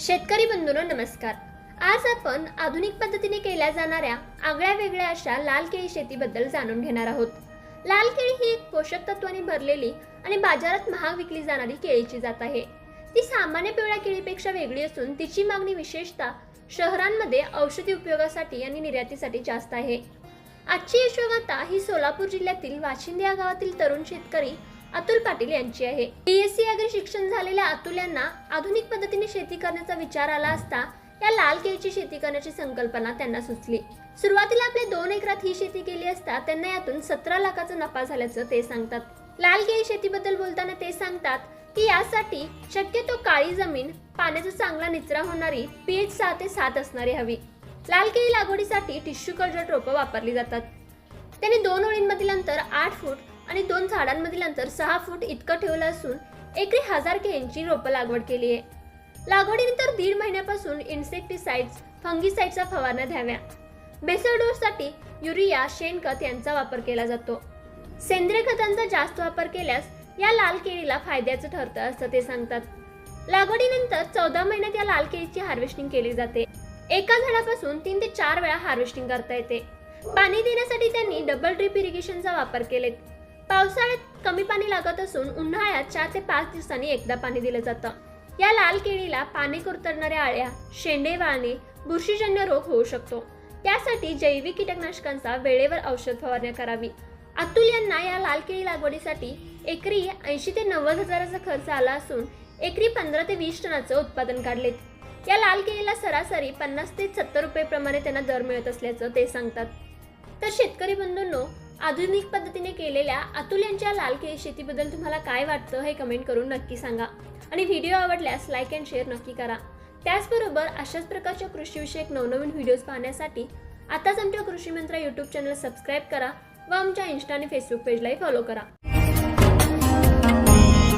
शेतकरी बंधूंनो नमस्कार. आज आपण आधुनिक पद्धतीने केल्या जाणाऱ्या आगळ्या वेगळ्या अशा लाल केळी शेतीबद्दल जाणून घेणार आहोत. लाल केळी ही एक पोषक तत्वांनी भरलेली आणि बाजारात महाग विकली जाणारी केळीची जात आहे. ती सामान्य पिवळ्या केळीपेक्षा वेगळी असून तिची मागणी विशेषतः शहरांमध्ये औषधी उपयोगासाठी आणि निर्यातीसाठी जास्त आहे. आजची यशोगाथा ही सोलापूर जिल्ह्यातील वाशिंद या गावातील तरुण शेतकरी अतुल पाटील यांची आहे. बीएससी अग्री शिक्षण झालेल्या अतुल यांना आधुनिक पद्धतीने शेती करण्याचा विचार आला असता या लाल केळीची शेती करण्याची संकल्पना त्यांना सुचली. सुरुवातीला आपल्या दोन एकरात ही शेती केली असता त्यांना यातून सतरा लाखाचा नफा झाल्याचं ते सांगतात. लाल केळी शेतीबद्दल बोलताना ते सांगतात की यासाठी शक्यतो काळी जमीन पाण्याचा चांगला निचरा होणारी पीएच सहा ते सात असणारी हवी. लाल केळी लागवडीसाठी टिश्यू कल्चर रोपं वापरली जातात. त्यांनी दोन ओळींमधील अंतर आठ फूट झाडांमधील अंतर सहा फूट इतकं ठेवलं असून एकरी हजार केळींची रोपं लागवड केली आहे. लागवडीनंतर दीड महिन्यापासून इन्सेक्टिसाइड्स फंगिसाइडचा फवारणा द्याव्या. बेसल डोससाठी युरिया शेणखत यांचा वापर केला जातो. सेंद्रिय खतांचा जास्त वापर केल्यास या लाल केळीला फायद्याचं ठरतं असं ते सांगतात. लागवडीनंतर चौदा महिन्यात या लाल केळीची हार्वेस्टिंग केली जाते. एका झाडापासून तीन ते चार वेळा हार्वेस्टिंग करता येते. पाणी देण्यासाठी त्यांनी डबल ड्रिप इरिगेशनचा वापर केलेत. पावसाळ्यात कमी पाणी लागत असून उन्हाळ्यात चार ते पाच दिवसांनी एकदा पाणी दिलं जातं. या लाल केळीला पाणी कुरतरणाऱ्या आळ्या शेंडे वाळणे बुरशीजन्य रोग होऊ शकतो. त्यासाठी जैविक कीटकनाशकांचा वेळेवर औषध फवारणी करावी. अतुल यांना या लाल केळी लागवडीसाठी एकरी ऐंशी ते नव्वद हजाराचा खर्च आला असून एकरी पंधरा ते वीस टनाचं उत्पादन काढलेत. या लाल केळीला सरासरी पन्नास ते सत्तर रुपये प्रमाणे त्यांना दर मिळत असल्याचं ते सांगतात. तर शेतकरी बंधूंनो आधुनिक पद्धतीने केलेल्या अतुल यांच्या लाल केळी शेतीबद्दल तुम्हाला काय वाटतं हे कमेंट करून नक्की सांगा. आणि व्हिडिओ आवडल्यास लाईक अँड शेअर नक्की करा. त्याचबरोबर अशाच प्रकारच्या कृषीविषयक नवनवीन व्हिडिओज पाहण्यासाठी आताच आमच्या कृषीमंत्र यूट्यूब चॅनल सबस्क्राईब करा व आमच्या इन्स्टा आणि फेसबुक पेजलाही फॉलो करा.